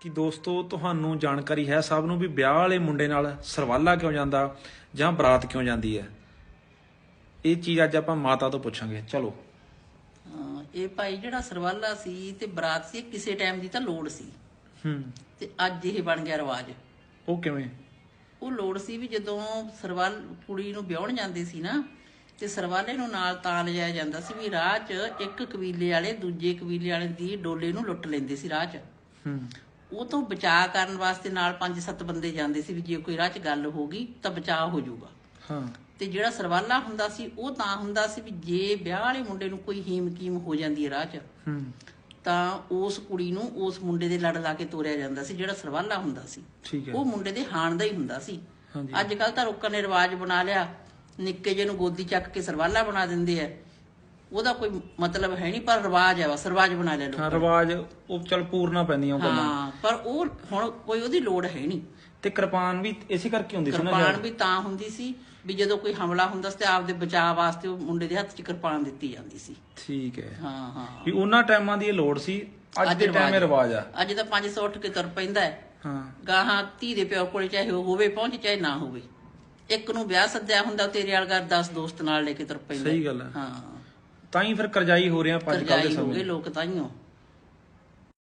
ਕਿ ਦੋਸਤੋ ਤੁਹਾਨੂੰ ਜਾਣਕਾਰੀ ਹੈ ਸਭ ਨੂੰ ਵੀ ਵਿਆਹ ਵਾਲੇ ਮੁੰਡੇ ਨਾਲ ਸਰਵਾਲਾ ਕਿਉਂ ਜਾਂਦਾ ਜਾਂ ਬਰਾਤ ਕਿਉਂ ਜਾਂਦੀ ਹੈ? ਇਹ ਚੀਜ਼ ਅੱਜ ਆਪਾਂ ਮਾਤਾ ਤੋਂ ਪੁੱਛਾਂਗੇ। ਚਲੋ। ਇਹ ਭਾਈ ਜਿਹੜਾ ਸਰਵਾਲਾ ਸੀ ਤੇ ਬਰਾਤ ਸੀ ਕਿਸੇ ਟਾਈਮ ਦੀ ਤਾਂ ਲੋੜ ਸੀ। ਹੂੰ। ਤੇ ਅੱਜ ਇਹ ਬਣ ਗਿਆ ਰਿਵਾਜ। ਉਹ ਕਿਵੇਂ? ਉਹ ਲੋੜ ਸੀ ਵੀ ਜਦੋਂ ਸਰਵਾਲ ਕੁੜੀ ਨੂੰ ਵਿਆਹਣ ਜਾਂਦੇ ਸੀ ਨਾ ਤੇ ਸਰਵਾਲੇ ਨੂੰ ਨਾਲ ਤਾਂ ਲਿਜਾਇਆ ਜਾਂਦਾ ਸੀ ਵੀ ਰਾਹ 'ਚ ਇੱਕ ਕਬੀਲੇ ਵਾਲੇ ਦੂਜੇ ਕਬੀਲੇ ਵਾਲੇ ਦੀ ਡੋਲੇ ਨੂੰ ਲੁੱਟ ਲੈਂਦੇ ਸੀ ਰਾਹ 'ਚ। ਹੂੰ। ਉਹ ਤੋਂ ਬਚਾਅ ਕਰਨ ਵਾਸਤੇ ਨਾਲ 5-7 ਬੰਦੇ ਜਾਂਦੇ ਸੀ ਵੀ ਜੇ ਕੋਈ ਰਾਹ 'ਚ ਗੱਲ ਹੋ ਗਈ ਤਾਂ ਬਚਾਅ ਹੋ ਜਾਊਗਾ। ਹਾਂ। ਤੇ ਜਿਹੜਾ ਸਰਵਾਲਾ ਹੁੰਦਾ ਸੀ ਉਹ ਤਾਂ ਹੁੰਦਾ ਸੀ ਵੀ ਜੇ ਵਿਆਹ ਵਾਲੇ ਮੁੰਡੇ ਨੂੰ ਕੋਈ ਹੀਮ ਕੀਮ ਹੋ ਜਾਂਦੀ ਹੈ ਰਾਹ 'ਚ ਹੂੰ। ਤਾਂ ਉਸ ਕੁੜੀ ਨੂੰ ਉਸ ਮੁੰਡੇ ਦੇ ਲੜ ਲਾ ਕੇ ਤੋਰਿਆ ਜਾਂਦਾ ਸੀ ਜਿਹੜਾ ਸਰਵਾਲਾ ਹੁੰਦਾ ਸੀ। ਉਹ ਮੁੰਡੇ ਦੇ ਹਾਣ ਦਾ ਹੀ ਹੁੰਦਾ ਸੀ। ਅੱਜ ਕੱਲ ਤਾਂ ਲੋਕਾਂ ਨੇ ਰਿਵਾਜ ਬਣਾ ਲਿਆ ਨਿੱਕੇ ਜਿਹੇ ਨੂੰ ਗੋਦੀ ਚੱਕ ਕੇ ਸਰਵਾਲਾ ਬਣਾ ਦਿੰਦੇ ਆ। ਉਹਦਾ ਕੋਈ ਮਤਲਬ ਹੈ ਨਹੀਂ ਪਰ ਰਿਵਾਜ ਹੈ ਬਸ ਰਿਵਾਜ ਬਣਾ ਲਿਆ ਲੋਕਾਂ ਹਾਂ ਰਿਵਾਜ ਉਹ ਚਲ ਪੂਰਨਾ ਪੈਂਦੀਆਂ ਉਹ। ਗੱਲਾਂ। ਹਾਂ ਪਰ ਉਹ ਹੁਣ ਕੋਈ ਉਹਦੀ ਲੋੜ ਹੈ ਨਹੀਂ। ਤੇ ਕਿਰਪਾਨ ਵੀ ਇਸੇ ਕਰਕੇ ਹੁੰਦੀ ਸੀ ਨਾ ਕਿਰਪਾਨ ਵੀ ਤਾਂ ਹੁੰਦੀ ਸੀ ਵੀ ਜਦੋਂ ਕੋਈ ਹਮਲਾ ਹੁੰਦਾ ਸੀ ਤੇ ਆਪਦੇ ਬਚਾਅ ਵਾਸਤੇ ਉਹ ਮੁੰਡੇ ਦੇ ਹੱਥ 'ਚ ਕਿਰਪਾਨ ਦਿੱਤੀ ਜਾਂਦੀ ਸੀ। ਠੀਕ ਹੈ। ਹਾਂ ਹਾਂ। ਵੀ ਉਹਨਾਂ ਟਾਈਮਾਂ ਦੀ ਇਹ ਲੋੜ ਸੀ ਅੱਜ ਦੇ ਟਾਈਮ ਇਹ ਰਿਵਾਜ ਆ। ਅੱਜ ਤਾਂ 500 ਉੱਠ ਕੇ ਤੁਰ ਪੈਂਦਾ ਹੈ। ਹਾਂ। ਗਾਹਾਂ ਧੀ ਦੇ ਪਿਓ ਕੋਲੇ ਚਾਹੇ ਉਹ ਹੋਵੇ ਪਹੁੰਚ ਚਾਹੇ ਨਾ ਹੋਵੇ। ਇੱਕ ਨੂੰ ਵਿਆਹ ਸੱਦਿਆ ਹੁੰਦਾ ਤੇਰੇ ਵਾਲ ਘਰ 10 ਦੋਸਤ ਨਾਲ ਲੈ ਕੇ ਤੁਰ ਪੈਂਦਾ ਸਹੀ ਗੱਲ ਹੈ। ਹਾਂ। ਤਾਂ ਹੀ ਫਿਰ ਕਰਜਾਈ ਹੋ ਰਿਹਾ ਅੱਜ ਕੱਲ ਦੇ ਕਰਜਾਈ ਹੋ ਸਮੇਂ ਗਏ ਲੋਕ ਤਾਈਓ